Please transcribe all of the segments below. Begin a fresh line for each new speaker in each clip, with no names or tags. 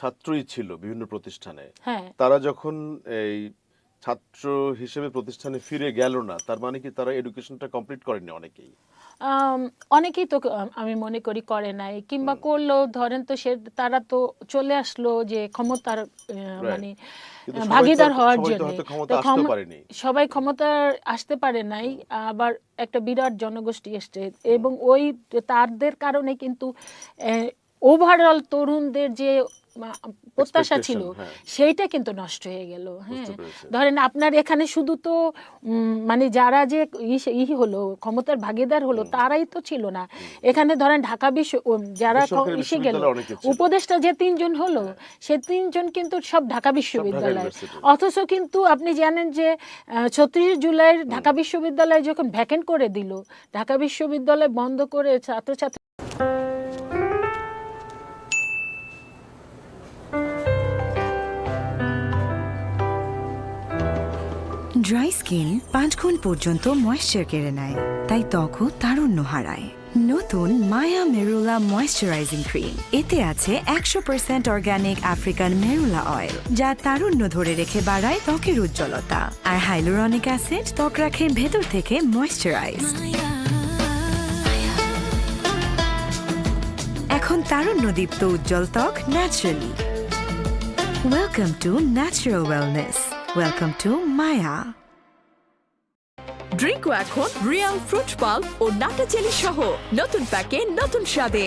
ছাত্রই ছিল বিভিন্ন প্রতিষ্ঠানে।
হ্যাঁ।
তারা যখন এই ছাত্র হিসেবে প্রতিষ্ঠানে ফিরে গেল না তার মানে কি তারা এডুকেশনটা কমপ্লিট করেনি অনেকেই?
অনেকেই তো আমি মনে করি করে নাই কিংবা করল ধরেন তো সে তারা তো চলে আসলো যে ক্ষমতার মানে ভাগিদার হওয়ার জন্য। সবাই ক্ষমতা আসতে পারে নাই আবার একটা বিরাট জনগোষ্ঠী এসছে। এবং ওই তাদের কারণে কিন্তু ওভারঅল তরুণদের যে প্রত্যাশা ছিল।
হ্যাঁ।
সেইটা কিন্তু নষ্ট হয়ে গেল হ্যাঁ। ধরেন আপনার এখানে শুধু তো মানে যারা যে ই- হলো ক্ষমতার ভাগিদার হলো তারাই তো ছিল না। এখানে ধরেন ঢাকা বিশ্ব যারা এসে গেল উপদেষ্টা যে তিনজন হলো সে তিনজন কিন্তু সব ঢাকা বিশ্ববিদ্যালয়। অথচ কিন্তু আপনি জানেন যে ছত্রিশ জুলাই ঢাকা বিশ্ববিদ্যালয় যখন ভ্যাকেন্ট করে দিল ঢাকা বিশ্ববিদ্যালয় বন্ধ করে ছাত্রছাত্রী
ড্রাই স্কিন পাঁচ গুণ পর্যন্ত ময়েশ্চার কেড়ে নেয়। তাই ত্বকও তারুণ্য হারায়। নতুন মায়া মেরুলা ময়েশ্চারাইজিং ক্রিম এতে আছে একশো percent organic African marula oil যা তারুণ্য ধরে রেখে বাড়ায় ত্বকের উজ্জ্বলতা। আর হাইলোরনিক অ্যাসিড ত্বক রাখে ভেতর থেকে ময়েশ্চারাইজ এখন তারুণ্য দীপ্ত উজ্জ্বল ত্বক naturally welcome to natural wellness welcome to মায়া
ড্রিঙ্কও এখন রিয়াল ফ্রুট পাল্প ও নাটা চেলি সহ নতুন প্যাকে নতুন স্বাদে।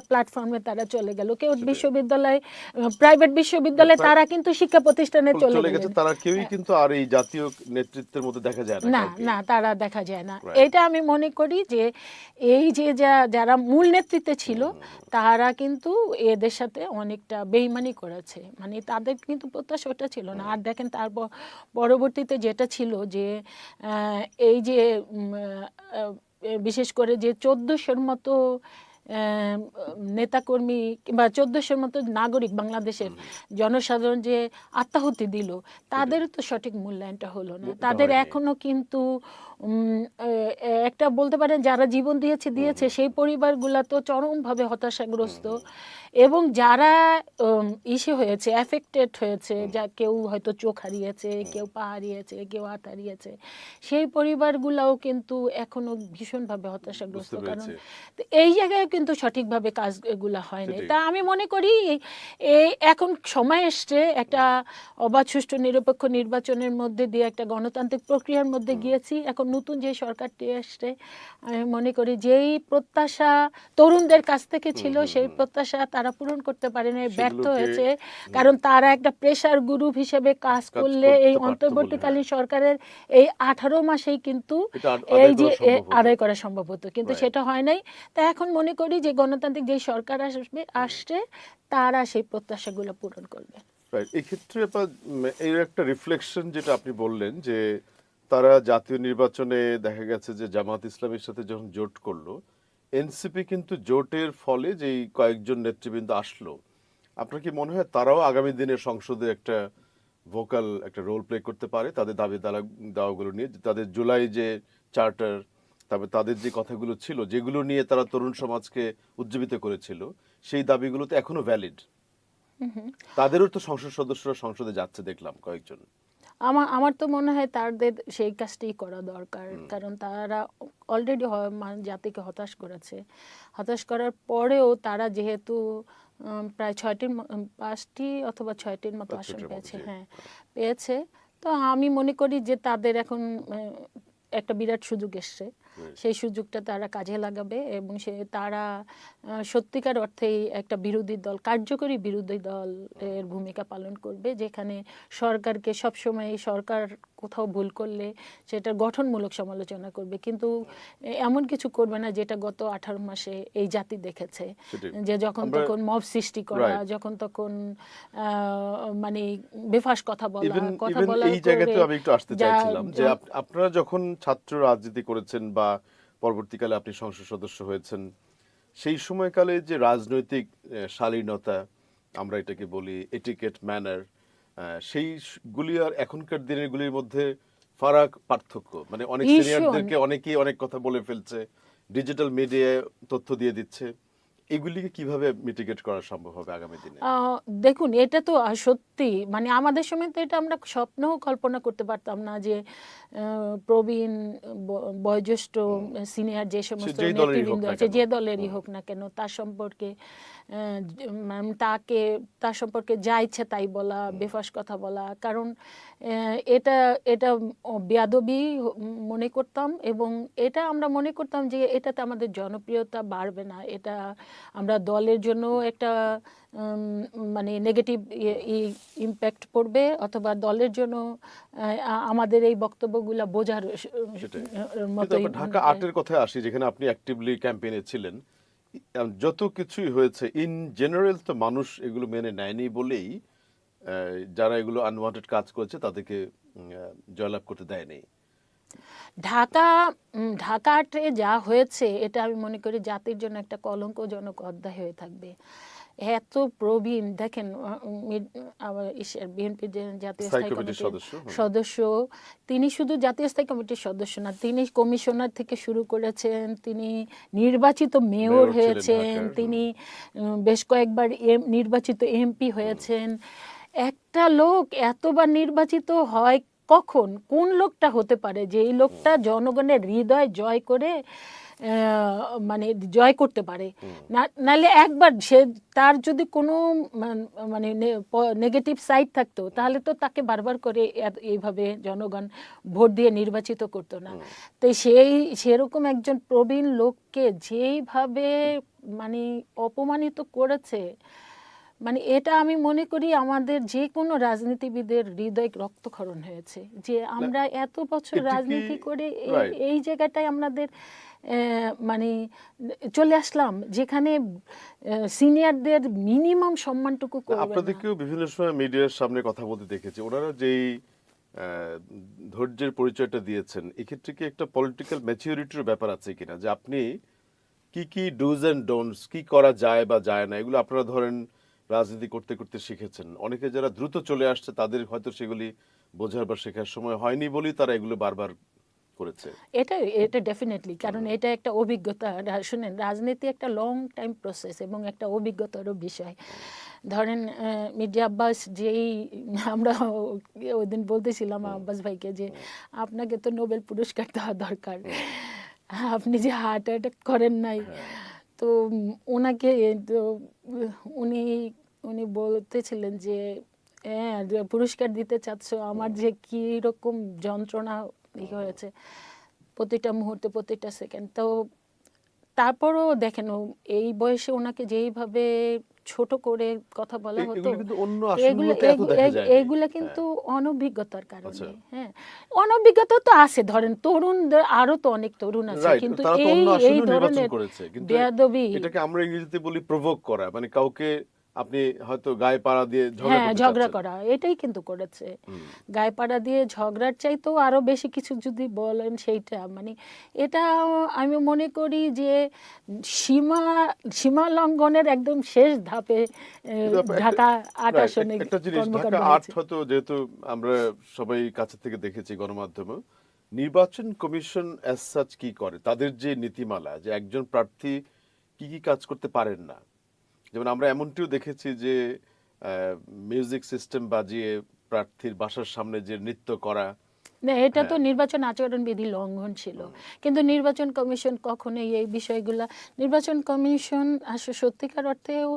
প্ল্যাটফর্মে তারা চলে গেল। কেউ বিশ্ববিদ্যালয় প্রাইভেট বিশ্ববিদ্যালয়ে তারা কিন্তু শিক্ষা প্রতিষ্ঠানে চলে
গেছে। তারা কেউই কিন্তু আর এই জাতীয় নেতৃত্বের মধ্যে দেখা যায় না
না তারা দেখা যায় না। এটা আমি মনে করি যে এই যে যা- যারা মূল নেতৃত্বে ছিল তারা কিন্তু এদের সাথে অনেকটা বেইমানি করেছে। মানে তাদের কিন্তু প্রত্যাশা ওটা ছিল না। আর দেখেন তার পরবর্তীতে যেটা ছিল যে আহ, এই যে বিশেষ করে যে চোদ্দোশোর মতো নেতাকর্মী কিংবা চোদ্দোশোর মতো নাগরিক বাংলাদেশের জনসাধারণ যে আত্মাহুতি দিল তাদেরও তো সঠিক মূল্যায়নটা হলো না। তাদের এখনও কিন্তু একটা বলতে পারেন যারা জীবন দিয়েছে দিয়েছে সেই পরিবারগুলা তো চরমভাবে হতাশাগ্রস্ত। এবং যারা ইসে হয়েছে অ্যাফেক্টেড হয়েছে যা কেউ হয়তো চোখ হারিয়েছে কেউ পা হারিয়েছে কেউ হাত হারিয়েছে সেই পরিবারগুলাও কিন্তু এখনও ভীষণভাবে হতাশাগ্রস্ত। কারণ এই জায়গায় কিন্তু সঠিকভাবে কাজ কাজগুলো হয়নি
সেটাই।
তা আমি মনে করি এই- এই এখন সময় এসছে একটা অবাধ সুষ্ঠু নিরপেক্ষ নির্বাচনের মধ্যে দিয়ে একটা গণতান্ত্রিক প্রক্রিয়ার মধ্যে গিয়েছি। এখন নতুন যে সরকারটি এসছে আমি মনে করি যেই প্রত্যাশা তরুণদের কাছ থেকে ছিল সেই প্রত্যাশা তারা পূরণ করতে পারেনি ব্যর্থ হয়েছে। কারণ তারা একটা প্রেশার গ্রুপ হিসেবে কাজ করলে এই অন্তর্বর্তীকালীন সরকারের এই আঠারো মাসেই কিন্তু এই যে। আদায় করা সম্ভব হতো। কিন্তু সেটা হয় নাই। তা এখন মনে করি যে গণতান্ত্রিক যে সরকার আসবে আসছে তারা সেই প্রত্যাশাগুলো পূরণ করবে।
Right. এই ক্ষেত্রে আপনার, এর একটা রিফ্লেকশন যেটা আপনি বললেন যে তারা জাতীয় নির্বাচনে দেখা গেছে যে জামাত ইসলামের সাথে যখন জোট করল এনসিপি কিন্তু জোটের ফলে যে এই কয়েকজন নেতৃবৃন্দ আসলো আপনার কি মনে হয় তারাও আগামী দিনের সংসদে একটা ভোকাল একটা রোল প্লে করতে পারে? তাদের দাবি দালা- দাওয়াগুলো নিয়ে তাদের জুলাই যে চার্টার তারপরে তাদের যে কথাগুলো ছিল যেগুলো নিয়ে তারা তরুণ সমাজকে উজ্জীবিত করেছিল সেই দাবিগুলো তো এখনও ভ্যালিড তাদেরও তো সংসদ সদস্যরা সংসদে যাচ্ছে দেখলাম কয়েকজন।
আমার আমার তো মনে হয় তাদের সেই কাজটাই করা দরকার। কারণ তারা অলরেডি জাতিকে হতাশ করেছে। হতাশ করার পরেও তারা যেহেতু প্রায় ছয়টির পাঁচটি অথবা ছয়টির মতো আসন পেয়েছে হ্যাঁ পেয়েছে। তো আমি মনে করি যে তাদের এখন একটা বিরাট সুযোগ এসছে। সেই সুযোগটা তারা কাজে লাগাবে এবং সে তারা আহ, সত্যিকার অর্থেই একটা বিরোধী দল কার্যকরী বিরোধী দল এর ভূমিকা পালন করবে যেখানে সরকারকে সবসময় সরকার কোথাও ভুল করলে সেটা গঠনমূলক সমালোচনা করবে। কিন্তু এমন কিছু করবে না যেটা গত আঠারো মাসে এই জাতি দেখেছে। যে যখন তখন মব সৃষ্টি করা যখন তখন মানে বেফাস কথা বলা কথা বলা
এই জায়গাতে আমি একটু আসতে চাইছিলাম যে আপনারা যখন ছাত্র রাজনীতি করেছেন বা পরবর্তীকালে আপনি সংসদ সদস্য হয়েছেন সেই সময়কালে যে রাজনৈতিক শালীনতা আমরা এটাকে বলি এটিকেট ম্যানার সেইগুলি আর এখনকার দিনের গুলির মধ্যে ফারাক পার্থক্য। মানে অনেক সিনিয়রদেরকে অনেকেই অনেক কথা বলে ফেলছে ডিজিটাল মিডিয়ায় তথ্য দিয়ে দিচ্ছে। এগুলিকে কীভাবে মিটিগেট করা সম্ভব হবে আগামী দিনে?
দেখুন এটা তো সত্যি। মানে আমাদের সময় তো এটা আমরা স্বপ্নও কল্পনা করতে পারতাম না যে প্রবীণ বয়োজ্যেষ্ঠ সিনিয়র যে সমস্ত নেতৃবৃন্দ আছে যে দলেরই হোক না কেন তার সম্পর্কে তাকে তার সম্পর্কে যা ইচ্ছে তাই বলা বেফাস কথা বলা। কারণ এটা এটা বেয়াদবি মনে করতাম এবং এটা আমরা মনে করতাম যে এটাতে আমাদের জনপ্রিয়তা বাড়বে না। এটা আমরা দলের জন্য একটা মানে নেগেটিভ ইম্প্যাক্ট পড়বে অথবা দলের জন্য আমাদের এই বক্তব্যগুলো বোঝার। মতোই
ঢাকা আর্টের কথায় আসি যেখানে আপনি অ্যাক্টিভলি ক্যাম্পেইনে ছিলেন। যত কিছুই হয়েছে ইন জেনারেল তো মানুষ এগুলো মেনে নেয়নি বলেই যারা এগুলো আনওয়ান্টেড কাজ করেছে তাদেরকে জয়লাভ করতে দেয়নি।
ঢাকা ঢাকাতে যা হয়েছে, এটা আমি মনে করি জাতির জন্য একটা কলঙ্কজনক অধ্যায় হয়ে থাকবে। এত প্রবীণ দেখেন বিএনপির যে জাতীয়
স্থায়ী কমিটির সদস্য,
তিনি শুধু জাতীয় স্থায়ী কমিটির সদস্য না তিনি কমিশনার থেকে শুরু করেছেন তিনি নির্বাচিত মেয়র হয়েছেন তিনি বেশ কয়েকবার এম- নির্বাচিত এমপি হয়েছেন। একটা লোক এতবার নির্বাচিত হয় কখন? কোন লোকটা হতে পারে? যে এই লোকটা জনগণের হৃদয় জয় করে মানে জয় করতে পারে। নাহলে একবার সে তার যদি কোনো মানে নেগেটিভ সাইড থাকতো তাহলে তো তাকে বারবার করে এইভাবে জনগণ ভোট দিয়ে নির্বাচিত করতো না। তো সেই সেরকম একজন প্রবীণ লোককে যেইভাবে মানে অপমানিত করেছে মানে এটা আমি মনে করি আমাদের যে কোনো রাজনীতিবিদের হৃদয় রক্তক্ষরণ হয়েছে যে আমরা এত বছর রাজনীতি করে এই- জায়গাটায় আমাদের মানে চলে আসলাম যেখানে সিনিয়রদের মিনিমাম সম্মানটুকু
আপনাদেরকেও বিভিন্ন সময় মিডিয়ার সামনে কথা বলতে দেখেছি। ওনারা যেই ধৈর্যের পরিচয়টা দিয়েছেন এক্ষেত্রে কি একটা পলিটিক্যাল ম্যাচিউরিটির ব্যাপার আছে কিনা? যে আপনি কি কি ডুজ এন্ড ডোন্টস কি করা যায় বা যায় না এগুলো আপনারা ধরেন রাজনীতি করতে করতে শিখেছেন। অনেকে যারা দ্রুত চলে আসছে তাদের হয়তো সেগুলি বোঝার বা শেখার সময় হয়নি বলেই তারা এগুলো বারবার করেছে।
এটা এটা ডেফিনেটলি কারণ এটা একটা অভিজ্ঞতা। শুনেন রাজনীতি একটা লং টাইম প্রসেস এবং একটা অভিজ্ঞতারও বিষয়। ধরেন মির্জা আব্বাস যেই আমরা ওই দিন বলতেছিলাম আব্বাস ভাইকে যে আপনাকে তো নোবেল পুরস্কার দেওয়া দরকার। আপনি যে হার্ট অ্যাটাক করেন নাই। তো ওনাকে তো উনি উনি বলতেছিলেন যে হ্যাঁ পুরস্কার দিতে চাচ্ছ আমার যে কী রকম যন্ত্রণা হয়েছে প্রতিটা মুহূর্তে প্রতিটা সেকেন্ড তো তারপরও দেখেন এই বয়সে ওনাকে যেইভাবে ছোট করে কথা বলা হতো
এগুলো কিন্তু
কিন্তু অনভিজ্ঞতার কারণে
আচ্ছা।
হ্যাঁ। অনভিজ্ঞতা তো আছে ধরেন তরুণ আরও তো অনেক তরুণ আছে কিন্তু এই এই ধরনের বেয়াদবি
এটাকে আমরা ইংরেজিতে বলি প্রভোক করা মানে কাউকে আপনি হয়তো গায়ে পাড়া দিয়ে ঝগড়া
হ্যাঁ ঝগড়া করা এটাই কিন্তু করেছে। গায়ে পাড়া দিয়ে ঝগড়ার চাইতেও আরও বেশি কিছু যদি বলেন সেইটা মানে এটা আমি মনে করি যে সীমা সীমা লঙ্ঘনের একদম শেষ ধাপে ঢাকা আট আসনে
একটা জিনিস ঢাকা আট। হয়তো যেহেতু আমরা সবাই কাছে থেকে দেখেছি গণমাধ্যমে নির্বাচন কমিশন অ্যাজ সাচ কি করে? তাদের যে নীতিমালা যে একজন প্রার্থী কি কি কাজ করতে পারেন না যেমন আমরা এমনটিও দেখেছি যে মিউজিক সিস্টেম বাজিয়ে প্রার্থীর বাসার সামনে যে নৃত্য করা
না এটা তো
হ্যাঁ।
নির্বাচন আচরণ বিধি লঙ্ঘন ছিল কিন্তু নির্বাচন কমিশন কখনোই এই বিষয়গুলা নির্বাচন কমিশন আসলে সত্যিকার অর্থেও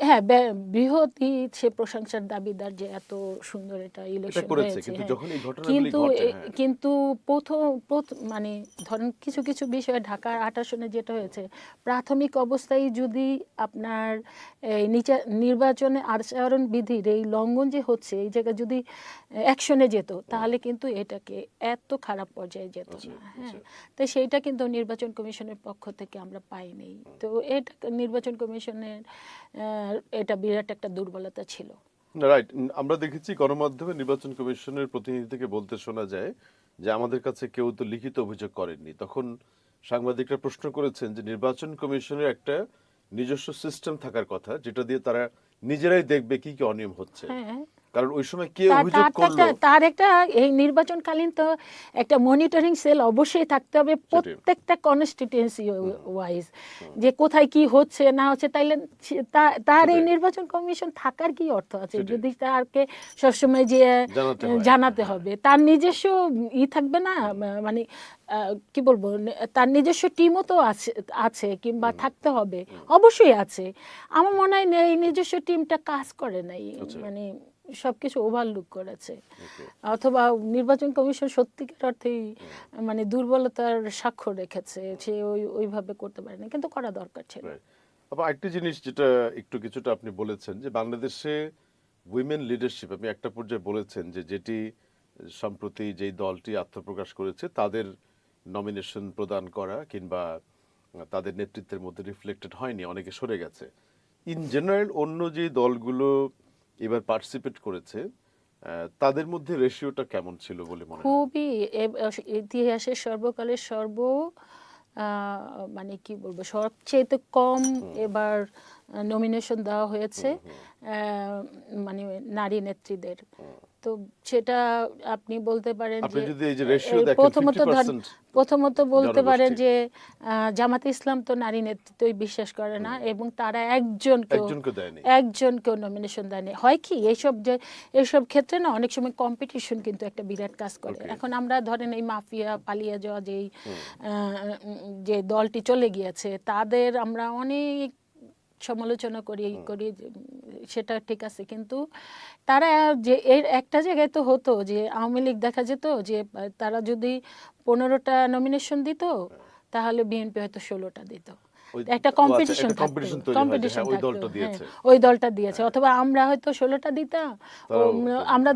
হ্যাঁ বে- বৃহৎই সে প্রশংসার দাবিদার যে এত সুন্দর এটা ইলেকশন হয়েছে
কিন্তু
হ্যাঁ। কিন্তু
হ্যাঁ।
কিন্তু প্রথম মানে ধরেন কিছু কিছু বিষয়ে ঢাকার আট আসনে যেটা হয়েছে প্রাথমিক অবস্থায় যদি আপনার এই নিচে নির্বাচনে আচরণ বিধির এই লঙ্ঘন যে হচ্ছে এই জায়গায় যদি অ্যাকশনে যেত তাহলে কিন্তু এটাকে এত খারাপ পর্যায়ে যেত
আচ্ছা,
না হ্যাঁ
আচ্ছা।
তো সেইটা কিন্তু নির্বাচন কমিশনের পক্ষ থেকে আমরা পাইনি তো এটা নির্বাচন কমিশনের এটা বিরাট একটা দুর্বলতা ছিল।
রাইট আমরা দেখেছি গণমাধ্যমে নির্বাচন কমিশনের প্রতিনিধি থেকে বলতে শোনা যায় যে আমাদের কাছে কেউ তো লিখিত অভিযোগ করেননি। তখন সাংবাদিকরা প্রশ্ন করেছেন যে নির্বাচন কমিশনের একটা নিজস্ব সিস্টেম থাকার কথা যেটা দিয়ে তারা নিজেরাই দেখবে কি কি অনিয়ম হচ্ছে।
হ্যাঁ
কারণ ওই সময় কে অভিযোগ করল?
তার- একটা এই নির্বাচনকালীন তো একটা মনিটরিং সেল অবশ্যই থাকতে হবে প্রত্যেকটা কনস্টিটিউয়েন্সি ওয়াইজ যে কোথায় কি হচ্ছে না হচ্ছে তাইলে তার এই নির্বাচন কমিশন থাকার কি অর্থ আছে? যদি তারকে সবসময় যে
জানাতে
হবে। তার নিজস্ব ই থাকবে না? মানে কি বলব? তার নিজস্ব টিমও তো আছে আছে কিংবা থাকতে হবে। অবশ্যই আছে। আমার মনে হয় এই নিজস্ব টিমটা কাজ করে নাই।
আচ্ছা।
মানে সবকিছু ওভারলুক করেছে। অথবা নির্বাচন কমিশন সত্যিকার অর্থেই মানে দুর্বলতার স্বাক্ষর রেখেছে সে ওই ওইভাবে করতে পারেনি কিন্তু করা দরকার ছিল.
আবার একটা জিনিস যেটা একটু কিছুটা আপনি বলেছেন যে বাংলাদেশে উইমেন লিডারশিপ আপনি একটা পর্যায়ে বলেছেন যে যেটি সম্প্রতি যেই দলটি আত্মপ্রকাশ করেছে তাদের নমিনেশন প্রদান করা কিংবা তাদের নেতৃত্বের মধ্যে রিফ্লেক্টেড হয়নি অনেকে সরে গেছে। ইন জেনারেল অন্য যে দলগুলো এবার পার্টিসিপেট করেছে তাদের মধ্যে রেশিওটা কেমন ছিল বলে মনে হয়?
খুবই ইতিহাসে ইতিহাসের সর্বকালের সর্ব মানে কি বলব সবচেয়ে কম এবার নমিনেশন দেওয়া হয়েছে মানে নারী নেত্রীদের। তো সেটা আপনি বলতে পারেন
আপনি
যে
যদি এই যে ratio দেখেন,
প্রথমত প্রথমত বলতে পারেন যে জামাতে ইসলাম তো নারী নেতৃত্বই বিশ্বাস করে না এবং তারা একজনকেও একজনকেও নমিনেশন দেয়নি। হয় কি এইসব যে এইসব ক্ষেত্রে না অনেক সময় কম্পিটিশন কিন্তু একটা বিরাট কাজ করে। এখন আমরা ধরেন এই মাফিয়া পালিয়ে যাওয়া যেই যে দলটি চলে গিয়েছে তাদের আমরা অনেক সমালোচনা করি করি সেটা ঠিক আছে। কিন্তু তারা যে এর একটা জায়গায় তো হতো যে আওয়ামী লীগ দেখা যেত যে তারা যদি পনেরোটা নমিনেশন দিত তাহলে বিএনপি হয়তো ষোলোটা দিত। একটা
আচ্ছা,
কম্পিটিশন
হয় হ্যাঁ, ওই দলটা দিয়েছে।
ওই দলটা দিয়েছে অথবা আমরা হয়তো ষোলোটা দিতাম আমরা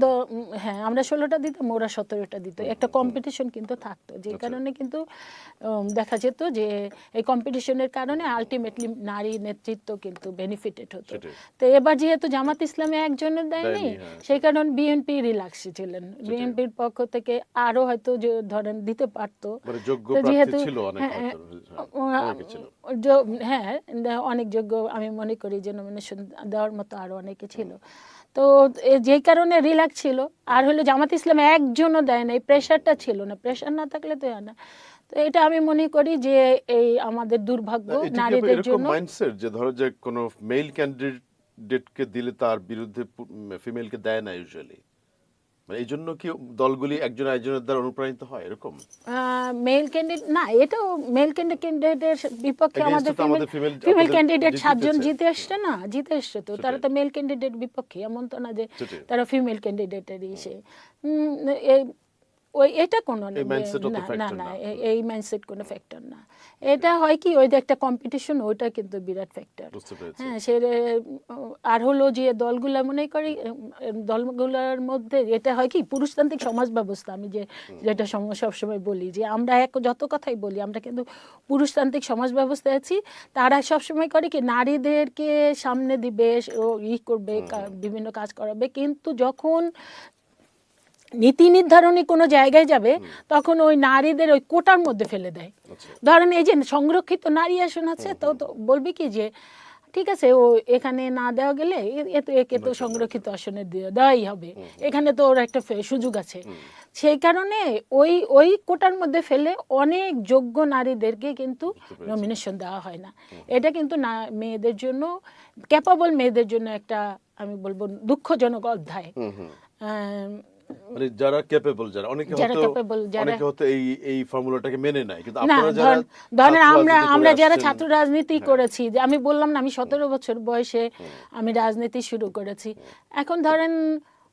হ্যাঁ আমরা ষোলোটা দিতাম ওরা সতেরোটা দিত। একটা কম্পিটিশন কিন্তু থাকতো যে
আচ্ছা।
কারণে কিন্তু দেখা যেত যে এই কম্পিটিশনের কারণে আলটিমেটলি নারী নেতৃত্ব কিন্তু বেনিফিটেড হতো। তো এবার যেহেতু জামাত ইসলামে একজনের দেয়নি
হ্যাঁ।
সেই কারণে বিএনপি রিল্যাক্সে ছিলেন। বিএনপির পক্ষ থেকে আরও হয়তো যে ধরেন দিতে পারতো।
মানে
যেহেতু হ্যাঁ,
অনেকে
যোগ্য আমি মনে করি যে নমিনেশন দেওয়ার মতো আরও অনেকে ছিল। তো যেই কারণে রিল্যাক্স ছিল। আর হলো জামাত ইসলাম একজনও দেয় না এই প্রেশারটা ছিল না প্রেশার না থাকলে তো না। তো এটা আমি মনে করি যে এই আমাদের দুর্ভাগ্য নারীদের জন্য।
মাইন্ডসেট যে ধরো যে কোনো মেল ক্যান্ডিডেটকে দিলে তার বিরুদ্ধে ফিমেলকে দেয় না ইউজুয়ালি মানে এই জন্য কি দলগুলি একজন আরেকজনের দ্বারা অনুপ্রাণিত হয়? এরকম?
মেল ক্যান্ডিডেট না এটাও মেল ক্যান্ডিডেটের বিপক্ষে আমাদের ফিমেল ক্যান্ডিডেট সাতজন জিতে এসছে না? জিতে এসছে তো তারা তো মেল ক্যান্ডিডেট বিপক্ষে এমন তো না যে তারা ফিমেল ক্যান্ডিডেটের ইসে ওই এটা কোনো না না। এই মাইন্ডসেট কোনো ফ্যাক্টর না। এটা হয় কি ওই যে একটা কম্পিটিশন ওইটা কিন্তু বিরাট ফ্যাক্টর হ্যাঁ সে আর হলো যে দলগুলা মনে করি দলগুলোর মধ্যে এটা হয় কি পুরুষতান্ত্রিক সমাজ ব্যবস্থা। আমি যে যেটা সম- সবসময় বলি যে আমরা এক যত কথাই বলি আমরা কিন্তু পুরুষতান্ত্রিক সমাজ ব্যবস্থায় আছি। তারা সবসময় করে কি নারীদেরকে সামনে দিবে ও ই করবে বিভিন্ন কাজ করাবে। কিন্তু যখন নীতি নির্ধারণী কোনো জায়গায় যাবে তখন ওই নারীদের ওই কোটার মধ্যে ফেলে দেয়।
আচ্ছা।
ধরেন এই যে সংরক্ষিত নারী আসন আছে তো তো বলবি কি যে ঠিক আছে ও এখানে না দেওয়া গেলে এ- তো একে তো সংরক্ষিত আসনে। দেওয়াই হবে। এখানে তো ওর একটা সুযোগ আছে। সেই কারণে ওই ওই কোটার মধ্যে ফেলে অনেক যোগ্য নারীদেরকে কিন্তু নমিনেশন দেওয়া হয় না। এটা কিন্তু না মেয়েদের জন্য ক্যাপাবল মেয়েদের জন্য একটা আমি বলব দুঃখজনক অধ্যায়।
মানে যারা ক্যাপেবল যারা অনেকে হয়তো অনেকে হয়তো এই এই ফর্মুলাটাকে মেনে নেয় কিন্তু আপনারা যারা
ধরেন আমরা আমরা যারা ছাত্র রাজনীতি করেছি যে আমি বললাম না আমি সতেরো বছর বয়সে আমি রাজনীতি শুরু করেছি। এখন ধরেন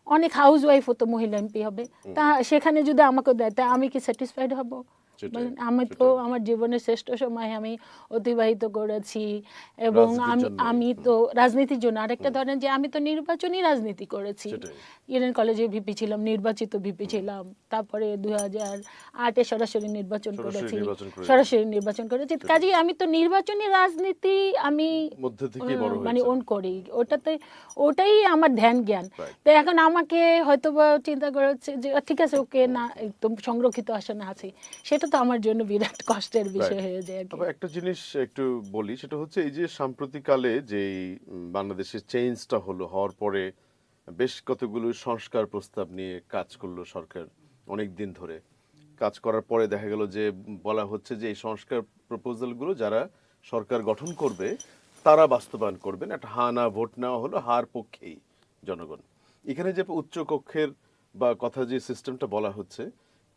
অনেক হাউস ওয়াইফও তো মহিলা এমপি হবে। তা সেখানে যদি আমাকে দেয় তা আমি কি স্যাটিসফাইড হব? আমি তো আমার জীবনের শ্রেষ্ঠ সময় আমি অতিবাহিত করেছি এবং আমি আমি তো রাজনীতির জন্য আরেকটা ধরেন যে আমি তো নির্বাচনী রাজনীতি করেছি। ইডেন কলেজে ভিপি ছিলাম নির্বাচিত ভিপি ছিলাম তারপরে দুই হাজার আটে সরাসরি নির্বাচন করেছি। সরাসরি নির্বাচন করেছি। কাজেই আমি তো নির্বাচনী রাজনীতি আমি মানে। ওন করি। ওটাতে ওটাই আমার ধ্যান জ্ঞান। তো এখন আমাকে হয়তো চিন্তা করেছে যে ঠিক আছে ওকে না একদম সংরক্ষিত আসনে আছে। সেটা তো আমার জন্য বিরাট কষ্টের বিষয় হয়ে যায়।
আবার একটা জিনিস একটু বলি সেটা হচ্ছে এই যে সাম্প্রতিককালে যে বাংলাদেশের চেঞ্জটা হলো হওয়ার পরে বেশ কতগুলো সংস্কার প্রস্তাব নিয়ে কাজ করল সরকার অনেক দিন ধরে। কাজ করার পরে দেখা গেল যে বলা হচ্ছে যে এই সংস্কার প্রপোজালগুলো যারা সরকার গঠন করবে তারা বাস্তবায়ন করবেন। একটা হা না ভোট নেওয়া হলো হার পক্ষেই জনগণ। এখানে যে উচ্চ কক্ষের বা কথা যে সিস্টেমটা বলা হচ্ছে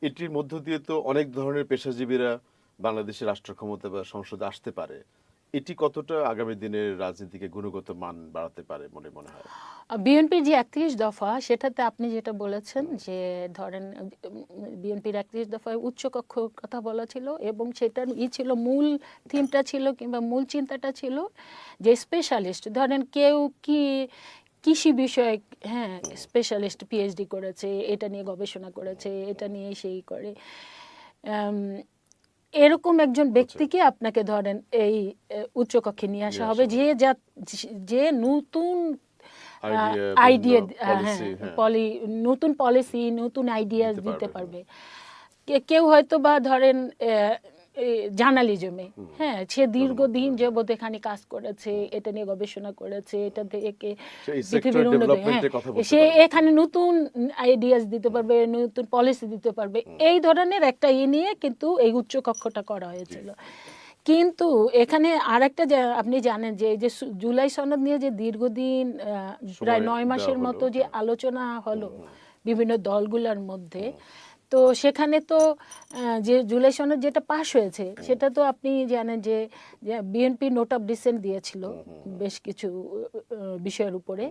এটির মধ্য দিয়ে তো অনেক ধরনের পেশাজীবীরা বাংলাদেশের রাষ্ট্র ক্ষমতা বা সংসদে আসতে পারে। এটি কতটা আগামী দিনের রাজনীতিকে গুণগত মান বাড়াতে পারে মনে মনে হয়?
বিএনপির যে একত্রিশ দফা, সেটাতে আপনি যেটা বলেছেন যে ধরেন বিএনপির একত্রিশ দফায় উচ্চকক্ষ কথা বলা ছিল এবং সেটার ই ছিল মূল থিমটা ছিল কিংবা মূল চিন্তাটা ছিল যে স্পেশালিস্ট ধরেন কেউ কি কৃষি বিষয়ে হ্যাঁ স্পেশালিস্ট পিএইচডি করেছে এটা নিয়ে গবেষণা করেছে এটা নিয়ে সেই করে। এরকম একজন ব্যক্তিকে আপনাকে ধরেন এই উচ্চকক্ষে নিয়ে আসা হবে। যে যা যে নতুন আইডিয়া হ্যাঁ
হ্যাঁ।
পলি নতুন পলিসি নতুন আইডিয়া
দিতে পারবে,
কেউ হয়তো বা ধরেন জার্নালিজমে। হ্যাঁ সে দীর্ঘদিন যাবত এখানে কাজ করেছে এটা নিয়ে গবেষণা করেছে এটা থেকে পৃথিবীর হ্যাঁ সে এখানে নতুন আইডিয়াস দিতে পারবে নতুন পলিসি দিতে পারবে। এই ধরনের একটা ই নিয়ে কিন্তু এই উচ্চ কক্ষটা করা হয়েছিল। কিন্তু এখানে আরেকটা যে- আপনি জানেন যে যে জুলাই সনদ নিয়ে যে দীর্ঘদিন আহ, প্রায় নয় মাসের মতো যে। আলোচনা হলো বিভিন্ন দলগুলোর মধ্যে তো সেখানে তো যে জুলাইশনের সনদ যেটা পাস হয়েছে সেটা তো আপনি জানেন যে বিএনপি নোট অফ ডিসেন্ট দিয়েছিল বেশ কিছু বিষয়ের উপরে।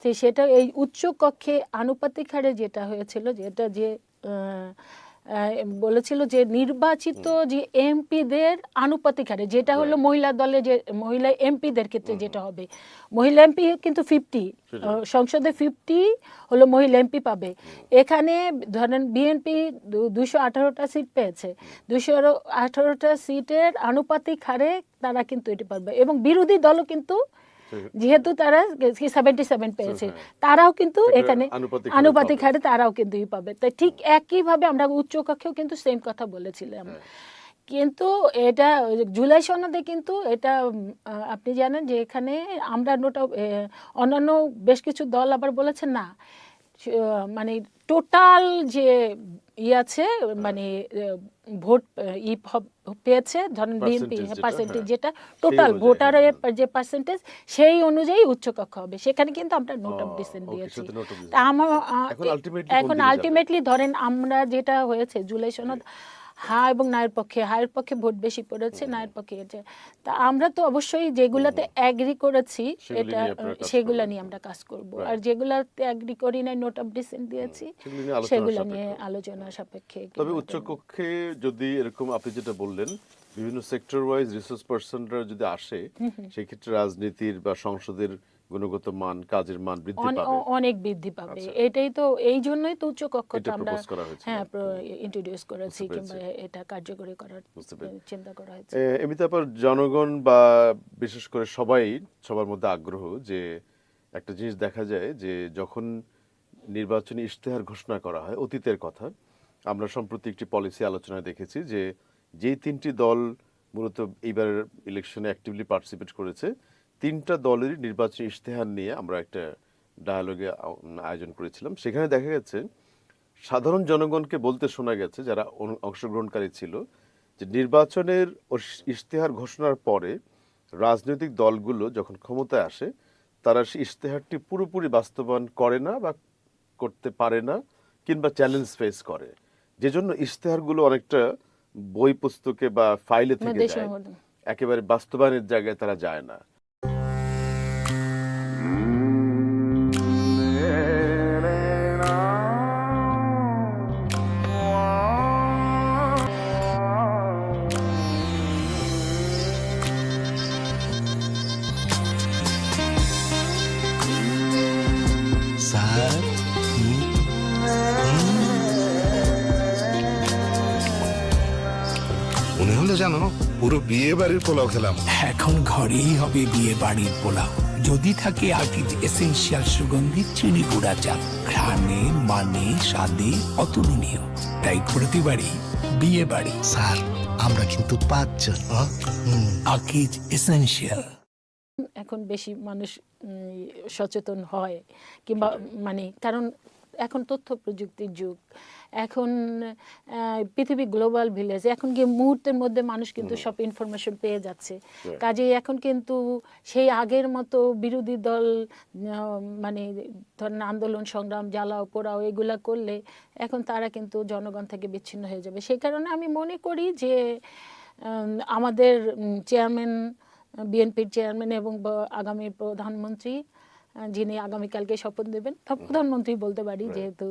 তো সেটা এই উচ্চ কক্ষে আনুপাতিক হারে যেটা হয়েছিল যেটা যে বলেছিল যে নির্বাচিত যে এমপিদের আনুপাতিক হারে যেটা হলো মহিলা দলে যে মহিলা এমপিদের ক্ষেত্রে যেটা হবে। মহিলা এমপি কিন্তু ফিফটি সংসদে ফিফটি হলো মহিলা এমপি পাবে। এখানে ধরেন বিএনপি দুশো আঠারোটা সিট পেয়েছে। দুশো আঠারোটা সিটের আনুপাতিক হারে তারা কিন্তু এটি পারবে এবং বিরোধী দলও কিন্তু যেহেতু তারা সেভেন্টি সেভেন পেয়েছে তারাও কিন্তু এখানে
আনুপাতিক হারে
তারাও কিন্তু ই পাবে। তাই ঠিক একইভাবে আমরা উচ্চ কক্ষেও কিন্তু সেম কথা বলেছিলাম। কিন্তু এটা জুলাই সনদে কিন্তু এটা আপনি জানেন যে এখানে আমরা নোটা অন্যান্য বেশ কিছু দল আবার বলেছে না। মানে টোটাল যে ই আছে মানে ভোট ই পেয়েছে ধরেন বিএনপি পার্সেন্টেজ
হ্যাঁ।
যেটা টোটাল ভোটারের
হ্যাঁ,
যে পার্সেন্টেজ সেই অনুযায়ী উচ্চকক্ষ হবে সেখানে কিন্তু আমরা নোট অফ ডিসেন্ট দিয়েছি আমার
এখন?
আলটিমেটলি ধরেন আমরা যেটা হয়েছে জুলাই সনদ হা এবং নায়ের পক্ষে হায়ের পক্ষে ভোট বেশি পড়েছে নায়ের পক্ষে এটা তা আমরা তো অবশ্যই যেগুলাতে অ্যাগ্রি করেছি এটা সেগুলা নিয়ে আমরা কাজ করব। আর যেগুলাতে অ্যাগ্রি করি নাই নোট অফ ডিসেন্ট দিয়েছি
সেগুলি নিয়ে
আলোচনা সাপেক্ষে।
তবে
কিংবা
উচ্চ কক্ষে যদি এরকম আপনি যেটা বললেন বিভিন্ন সেক্টর ওয়াইজ রিসোর্স পার্সনরা যদি আসে সেই ক্ষেত্রে রাজনীতির বা সংসদের গুণগত মান কাজের মান বৃদ্ধি পাবে।
অনেক বৃদ্ধি পাবে।
আচ্ছা।
এটাই তো এই জন্যই তো উচ্চ কক্ষটা আমরা। হ্যাঁ ইন্ট্রোডিউস করেছি কিংবা এটা কার্যকরী করার চিন্তা করা হয়েছে।
এ, এমনিতে আপনার জনগণ বা বিশেষ করে সবাই সবার মধ্যে আগ্রহ যে একটা জিনিস দেখা যায় যে যখন নির্বাচনী ইশতেহার ঘোষণা করা হয় অতীতের কথা আমরা সম্প্রতি একটি পলিসি আলোচনায় দেখেছি যে যেই তিনটি দল মূলত এইবার ইলেকশনে অ্যাক্টিভলি পার্টিসিপেট করেছে তিনটা দলেরই নির্বাচনী ইশতেহার নিয়ে আমরা একটা ডায়ালগে আয়োজন করেছিলাম। সেখানে দেখা গেছে সাধারণ জনগণকে বলতে শোনা গেছে যারা অংশগ্রহণকারী ছিল যে নির্বাচনের ইশতেহার ঘোষণার পরে রাজনৈতিক দলগুলো যখন ক্ষমতায় আসে তারা সেই ইশতেহারটি পুরোপুরি বাস্তবায়ন করে না বা করতে পারে না কিংবা চ্যালেঞ্জ ফেস করে। যে জন্য ইশতেহারগুলো অনেকটা বই পুস্তকে বা ফাইলে থেকে যায় একেবারে বাস্তবায়নের জায়গায় তারা যায় না।
বিয়ে বাড়ির পোলাও খেলাম।
এখন ঘরেই হবে বিয়ে বাড়ির পোলাও। যদি থাকে আর্টিজ এসেনশিয়াল সুগন্ধিত চিনি গুঁড়া চাল। ঘ্রাণে মানে স্বাদে অতুলনীয়। তাই প্রতিবারই বিয়ে বাড়ি
স্যার আমরা কিন্তু পাঁচজন।
আকিজ এসেন্সিয়াল
এখন বেশি মানুষ সচেতন হয় কিংবা মানে কারণ এখন তথ্য প্রযুক্তির যুগ। এখন পৃথিবী গ্লোবাল ভিলেজ এখন গিয়ে মুহূর্তের মধ্যে মানুষ কিন্তু সব ইনফরমেশন পেয়ে যাচ্ছে। কাজেই এখন কিন্তু সেই আগের মতো বিরোধী দল মানে ধরেন আন্দোলন সংগ্রাম জ্বালাও পোড়াও এগুলা করলে এখন তারা কিন্তু জনগণ থেকে বিচ্ছিন্ন হয়ে যাবে। সেই কারণে আমি মনে করি যে আমাদের চেয়ারম্যান বিএনপির চেয়ারম্যান এবং আগামী প্রধানমন্ত্রী যিনি আগামীকালকে শপথ নেবেন তা প্রধানমন্ত্রী বলতে পারি যেহেতু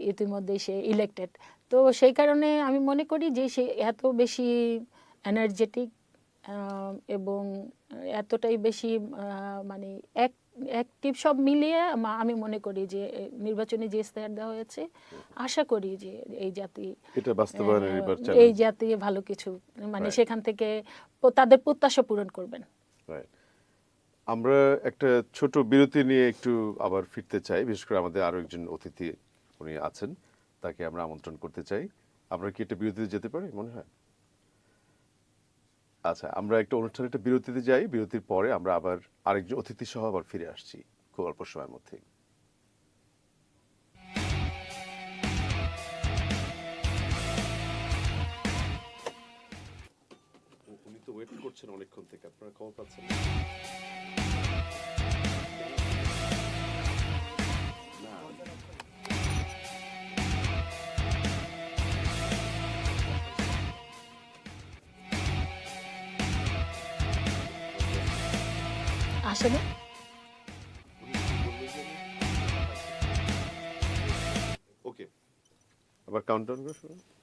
ইতিমধ্যে সে ইলেক্টেড তো সেই কারণে আমি মনে করি যে সে এত বেশি এনার্জেটিক এবং এতটাই বেশি মানে এক অ্যাক্টিভ সব মিলিয়ে আমা- মনে করি যে নির্বাচনে যে ইস্তেহার দেওয়া হয়েছে আশা করি যে এই জাতি
এটা বাস্তবায়নের
এই জাতি ভালো কিছু মানে সেখান থেকে তাদের প্রত্যাশা পূরণ করবেন।
Right. আমরা একটা ছোট বিরতি নিয়ে একটু আবার ফিরতে চাই। বিশেষ করে আমাদের আরও একজন অতিথি উনি আছেন, তাকে আমরা আমন্ত্রণ করতে চাই। আমরা কি একটা বিরতিতে যেতে পারি মনে হয়? আচ্ছা আমরা একটা অনুষ্ঠানে একটা বিরতিতে যাই। বিরতির পরে আমরা আবার আরেকজন অতিথি সহ আবার ফিরে আসছি খুব অল্প সময়ের মধ্যেই। অনেকক্ষণ থেকে আপনারা খবর পাচ্ছেন।
আসলে
ওকে। আবার কাউন্টডাউন করে শুনুন।